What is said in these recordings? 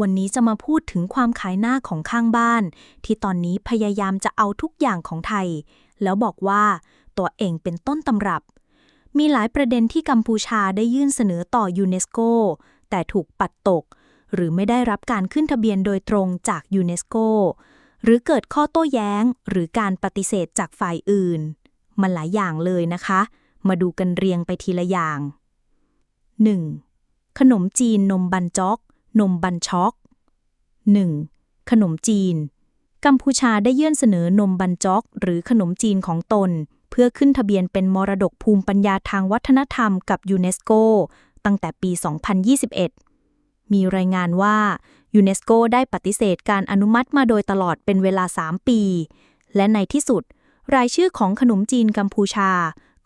วันนี้จะมาพูดถึงความขายหน้าของข้างบ้าน ที่ตอนนี้พยายามจะเอาทุกอย่างของไทย แล้วบอกว่าตัวเองเป็นต้นตำรับ มีหลายประเด็นที่กัมพูชาได้ยื่นเสนอต่อยูเนสโกแต่ถูกปัดตก หรือไม่ได้รับการขึ้นทะเบียนโดยตรงจากยูเนสโกหรือเกิดข้อโต้แย้ง หรือการปฏิเสธจากฝ่ายอื่น มันหลายอย่างเลยนะคะ มาดูกันเรียงไปทีละอย่าง 1. ขนมจีนนมบันจอก นมบันช็อก 1. ขนมจีน กัมพูชาได้ยื่นเสนอนมบันจอก หรือขนมจีนของตน เพื่อขึ้นทะเบียนเป็นมรดกภูมิปัญญาทางวัฒนธรรมกับยูเนสโก ตั้งแต่ปี 2021 มีรายงานว่ายูเนสโกได้ปฏิเสธการอนุมัติมาโดยตลอดเป็นเวลา 3 ปี และในที่สุด รายชื่อของขนมจีนกัมพูชา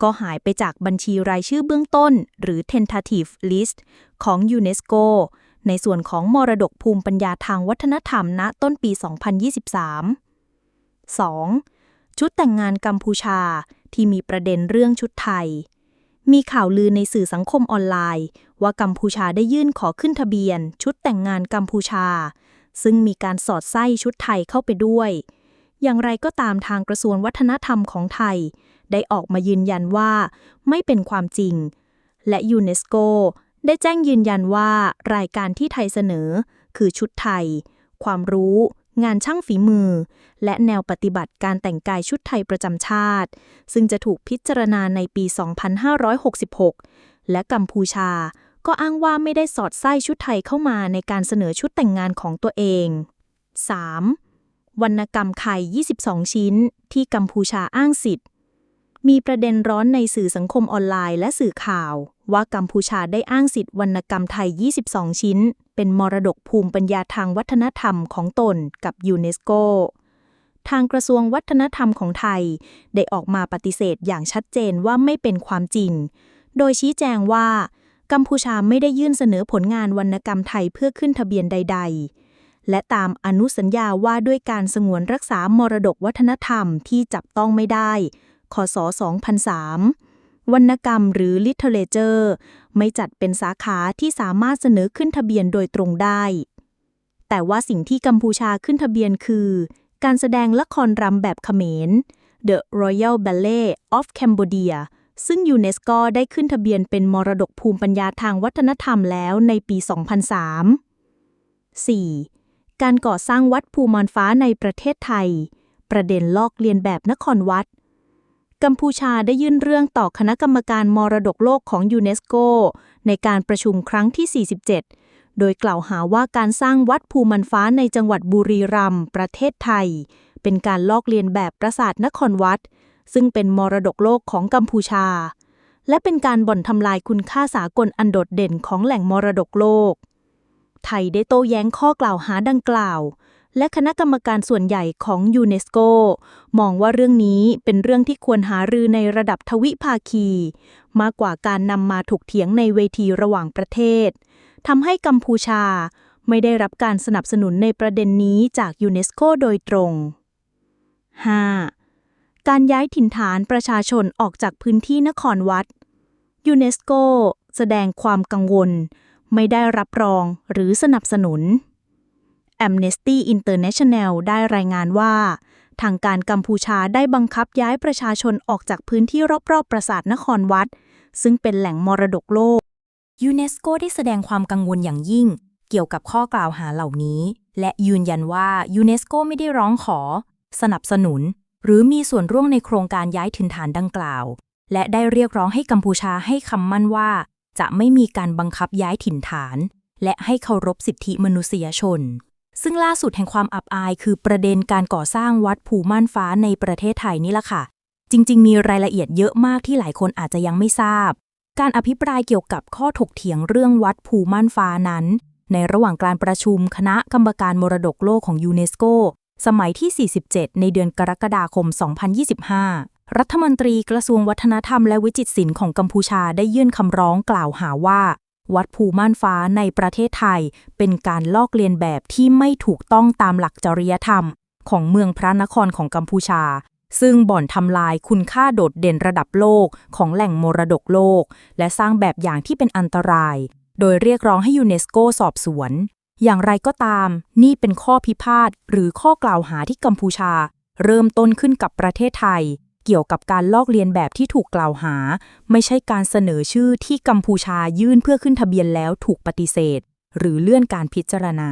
ก็หายไปจากบัญชีรายชื่อเบื้องต้น หรือ tentative list ของยูเนสโก ในส่วนของมรดกภูมิปัญญาทางวัฒนธรรมณต้นปี 2023 2. ชุดแต่งงานกัมพูชาที่มีประเด็นเรื่องชุดไทย มีข่าวลือในสื่อสังคมออนไลน์ ว่ากัมพูชาได้ยื่นขอขึ้นทะเบียน ชุดแต่งงานกัมพูชา ซึ่งมีการสอดไส้ชุดไทยเข้าไปด้วย อย่างไรก็ตามทางกระทรวงวัฒนธรรมของไทย ได้ออกมายืนยันว่า ไม่เป็นความจริง และยูเนสโก ได้แจ้งยืนยันว่ารายการที่ไทยเสนอ คือชุดไทย ความรู้ งานช่างฝีมือ และแนวปฏิบัติการแต่งกายชุดไทยประจำชาติ ซึ่งจะถูกพิจารณาในปี 2566 และกัมพูชา ก็อ้างว่าไม่ได้สอดไส้ชุดไทยเข้ามาในการเสนอชุดแต่งงานของตัวเอง 3. วรรณกรรมไข่22 ชิ้น ที่กัมพูชาอ้างสิทธิ์ มีประเด็นร้อนในสื่อสังคมออนไลน์และสื่อข่าว ว่ากัมพูชาได้อ้างสิทธิ์วรรณกรรมไทย 22 ชิ้น เป็นมรดกภูมิปัญญาทางวัฒนธรรมของตนกับยูเนสโก ทางกระทรวงวัฒนธรรมของไทย ได้ออกมาปฏิเสธอย่างชัดเจนว่าไม่เป็นความจริง โดยชี้แจงว่า กัมพูชาไม่ได้ยื่นเสนอผลงานวรรณกรรมไทยเพื่อขึ้นทะเบียนใด ๆและตามอนุสัญญาว่าด้วยการสงวนรักษามรดกวัฒนธรรมที่จับต้องไม่ได้ คศ 2003 วรรณกรรมหรือ literature ไม่จัดเป็นสาขาที่สามารถเสนอขึ้นทะเบียนโดยตรงได้ แต่ว่าสิ่งที่กัมพูชาขึ้นทะเบียนคือ การแสดงละครรำแบบเขมร The Royal Ballet of Cambodia ซึ่งยูเนสโกได้ขึ้นทะเบียนเป็นมรดกภูมิปัญญาทางวัฒนธรรมแล้วในปี 2003 4. การก่อสร้างวัดภูมานฟ้าในประเทศไทย ประเด็นลอกเลียนแบบนครวัด กัมพูชาได้ยื่นเรื่องต่อคณะกรรมการมรดกโลกของยูเนสโก ในการประชุมครั้งที่ 47 โดยกล่าวหาว่าการสร้างวัดภูมันฟ้าในจังหวัดบุรีรัมย์ประเทศไทย เป็นการลอกเลียนแบบปราสาทนครวัด ซึ่งเป็นมรดกโลกของกัมพูชา และเป็นการบ่อนทำลายคุณค่าสากลอันโดดเด่นของแหล่งมรดกโลก ไทยได้โต้แย้งข้อกล่าวหาดังกล่าว และคณะกรรมการส่วนใหญ่ของยูเนสโกมองว่าเรื่องนี้เป็นเรื่องที่ควรหารือในระดับทวิภาคี มากกว่าการนำมาถกเถียงในเวทีระหว่างประเทศทำให้กัมพูชาไม่ได้รับการสนับสนุนในประเด็นนี้จากยูเนสโกโดยตรง 5. การย้ายถิ่นฐานประชาชนออกจากพื้นที่นครวัด ยูเนสโกแสดงความกังวล ไม่ได้รับรองหรือสนับสนุน Amnesty International ได้รายงานว่า ทางการกัมพูชาได้บังคับย้ายประชาชนออกจากพื้นที่รอบๆ ปราสาทนครวัด ซึ่งเป็นแหล่งมรดกโลก ยูเนสโกได้แสดงความกังวลอย่างยิ่ง เกี่ยวกับข้อกล่าวหาเหล่านี้ และยืนยันว่ายูเนสโกไม่ได้ร้องขอ สนับสนุน หรือมีส่วนร่วมในโครงการย้ายถิ่นฐานดังกล่าว และได้เรียกร้องให้กัมพูชาให้คำมั่นว่า จะไม่มีการบังคับย้ายถิ่นฐาน และให้เคารพสิทธิมนุษยชน ซึ่งล่าสุดแห่งความอับอายคือประเด็นการก่อสร้างวัดภูม่านฟ้าในประเทศไทยนี่แหละค่ะ จริง ๆ มีรายละเอียดเยอะมากที่หลายคนอาจจะยังไม่ทราบ การอภิปรายเกี่ยวกับข้อถกเถียงเรื่องวัดภูม่านฟ้านั้น ในระหว่างการประชุมคณะกรรมการมรดกโลกของยูเนสโกสมัยที่ 47 ในเดือนกรกฎาคม 2025 รัฐมนตรีกระทรวงวัฒนธรรมและวิจิตรศิลป์ของกัมพูชาได้ยื่นคำร้องกล่าวหาว่า วัดภูม่านฟ้าในประเทศไทย เป็นการลอกเลียนแบบที่ไม่ถูกต้องตามหลักจริยธรรม ของเมืองพระนครของกัมพูชา ซึ่งบ่อนทำลายคุณค่าโดดเด่นระดับโลกของแหล่งมรดกโลก และสร้างแบบอย่างที่เป็นอันตราย โดยเรียกร้องให้ยูเนสโกสอบสวน อย่างไรก็ตาม นี่เป็นข้อพิพาทหรือข้อกล่าวหาที่กัมพูชา เริ่มต้นขึ้นกับประเทศไทย เกี่ยวกับการลอกเลียนแบบที่ถูกกล่าวหา ไม่ใช่การเสนอชื่อที่กัมพูชายื่นเพื่อขึ้นทะเบียนแล้วถูกปฏิเสธ หรือเลื่อนการพิจารณา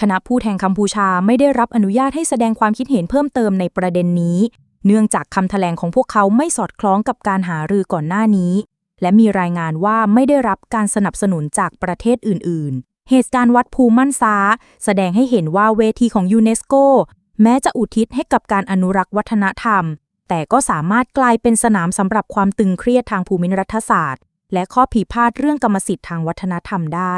คณะผู้แทนกัมพูชาไม่ได้รับอนุญาตให้แสดงความคิดเห็นเพิ่มเติมในประเด็นนี้ เนื่องจากคำแถลงของพวกเขาไม่สอดคล้องกับการหารือก่อนหน้านี้ และมีรายงานว่าไม่ได้รับการสนับสนุนจากประเทศอื่น ๆ เหตุการณ์วัดภูมั่นซาแสดงให้เห็นว่าเวทีของยูเนสโกแม้จะอุทิศให้กับการอนุรักษ์วัฒนธรรม แต่ก็สามารถกลายเป็นสนามสำหรับความตึงเครียดทางภูมิรัฐศาสตร์ และข้อพิพาทเรื่องกรรมสิทธิ์ทางวัฒนธรรมได้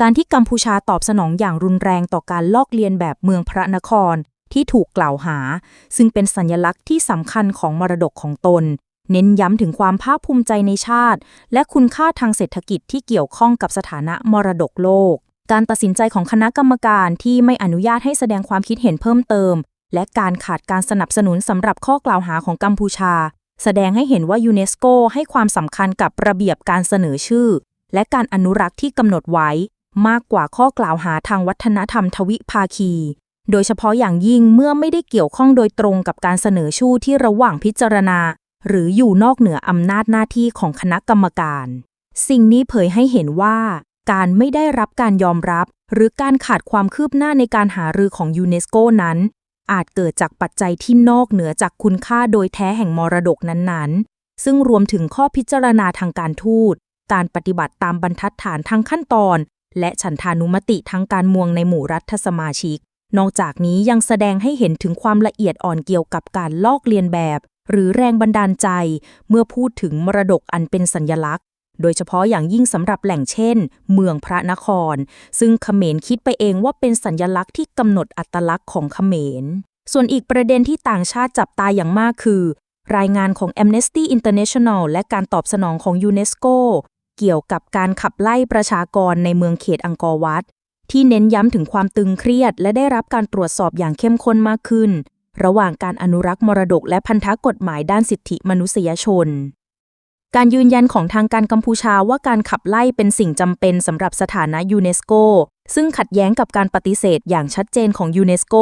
การที่กัมพูชาตอบสนองอย่างรุนแรงต่อการลอกเลียนแบบเมืองพระนครที่ถูกกล่าวหา ซึ่งเป็นสัญลักษณ์ที่สำคัญของมรดกของตน เน้นย้ำถึงความภาคภูมิใจในชาติ และคุณค่าทางเศรษฐกิจที่เกี่ยวข้องกับสถานะมรดกโลก การตัดสินใจของคณะกรรมการที่ไม่อนุญาตให้แสดงความคิดเห็นเพิ่มเติม และการขาดการสนับสนุนสำหรับข้อกล่าวหาของกัมพูชา แสดงให้เห็นว่ายูเนสโกให้ความสำคัญกับระเบียบการเสนอชื่อ และการอนุรักษ์ที่กำหนดไว้ มากกว่าข้อกล่าวหาทางวัฒนธรรมทวิภาคี โดยเฉพาะอย่างยิ่งเมื่อไม่ได้เกี่ยวข้องโดยตรงกับการเสนอชื่อที่ระหว่างพิจารณา หรืออยู่นอกเหนืออำนาจหน้าที่ของคณะกรรมการ สิ่งนี้เผยให้เห็นว่า การไม่ได้รับการยอมรับ หรือการขาดความคืบหน้าในการหารือของยูเนสโกนั้น อาจเกิดจากปัจจัยที่นอกเหนือจากคุณค่าโดยแท้แห่งมรดกนั้นๆ ซึ่งรวมถึงข้อพิจารณาทางการทูต การปฏิบัติตามบรรทัดฐานทางขั้นตอน และฉันทานุมติทางการเมืองในหมู่รัฐสมาชิก นอกจากนี้ยังแสดงให้เห็นถึงความละเอียดอ่อนเกี่ยวกับการลอกเลียนแบบ หรือแรงบันดาลใจ เมื่อพูดถึงมรดกอันเป็นสัญลักษณ์ โดยเฉพาะอย่างยิ่งสำหรับแหล่งเช่น เมืองพระนคร ซึ่งเขมรคิดไปเองว่าเป็นสัญลักษณ์ที่กำหนดอัตลักษณ์ของเขมร ส่วนอีกประเด็นที่ต่างชาติจับตาอย่างมากคือ รายงานของ Amnesty International และการตอบสนองของยูเนสโกเกี่ยวกับการขับไล่ประชากรในเมืองเขตอังกอร์วัตที่เน้นย้ำถึงความตึงเครียด และได้รับการตรวจสอบอย่างเข้มข้นมากขึ้น ระหว่างการอนุรักษ์มรดกและพันธกฎหมายด้านสิทธิมนุษยชน การยืนยันของทางการกัมพูชาว่าการขับไล่เป็นสิ่งจำเป็นสำหรับสถานะยูเนสโก ซึ่งขัดแย้งกับการปฏิเสธอย่างชัดเจนของยูเนสโก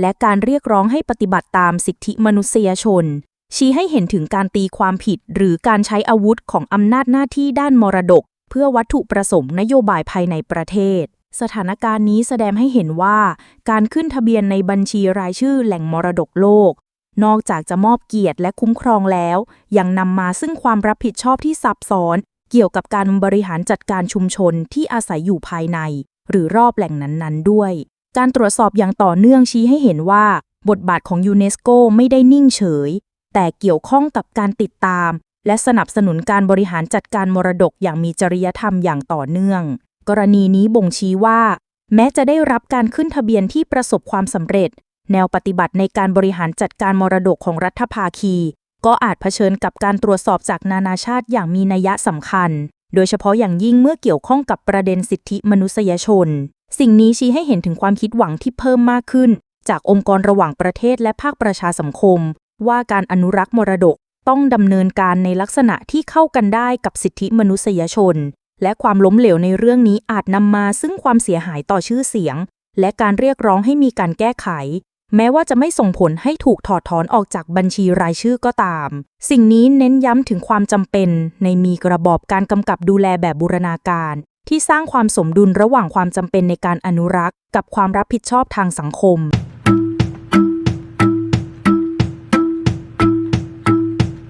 และการเรียกร้องให้ปฏิบัติตามสิทธิมนุษยชน ชี้ให้เห็นถึงการตีความผิดหรือการใช้อาวุธของอำนาจหน้าที่ด้านมรดก เพื่อวัตถุประสงค์นโยบายภายในประเทศ สถานการณ์นี้แสดงให้เห็นว่า การขึ้นทะเบียนในบัญชีรายชื่อแหล่งมรดกโลก นอกจากจะมอบเกียรติและคุ้มครองแล้ว ยังนำมาซึ่งความรับผิดชอบที่ซับซ้อน เกี่ยวกับการบริหารจัดการชุมชนที่อาศัยอยู่ภายใน หรือรอบแหล่งนั้น ๆ ด้วย การตรวจสอบอย่างต่อเนื่องชี้ให้เห็นว่า บทบาทของยูเนสโกไม่ได้นิ่งเฉย แต่เกี่ยวข้องกับการติดตาม และสนับสนุนการบริหารจัดการมรดกอย่างมีจริยธรรมอย่างต่อเนื่อง กรณีนี้บ่งชี้ว่า แม้จะได้รับการขึ้นทะเบียนที่ประสบความสำเร็จ แนวปฏิบัติในการบริหารจัดการมรดกของรัฐภาคี ก็อาจเผชิญกับการตรวจสอบจากนานาชาติอย่างมีนัยสำคัญ โดยเฉพาะอย่างยิ่งเมื่อเกี่ยวข้องกับประเด็นสิทธิมนุษยชน สิ่งนี้ชี้ให้เห็นถึงความคิดหวังที่เพิ่มมากขึ้น จากองค์กรระหว่างประเทศและภาคประชาสังคม ว่าการอนุรักษ์มรดกต้องดำเนินการในลักษณะที่เข้ากันได้กับสิทธิมนุษยชน และความล้มเหลวในเรื่องนี้อาจนำมาซึ่งความเสียหายต่อชื่อเสียง และการเรียกร้องให้มีการแก้ไข แม้ว่าจะไม่ส่งผลให้ถูกถอดถอนออกจากบัญชีรายชื่อก็ตาม สิ่งนี้เน้นย้ำถึงความจำเป็นในมีกระบอบการกำกับดูแลแบบบูรณาการ ที่สร้างความสมดุลระหว่างความจำเป็นในการอนุรักษ์ กับความรับผิดชอบทางสังคม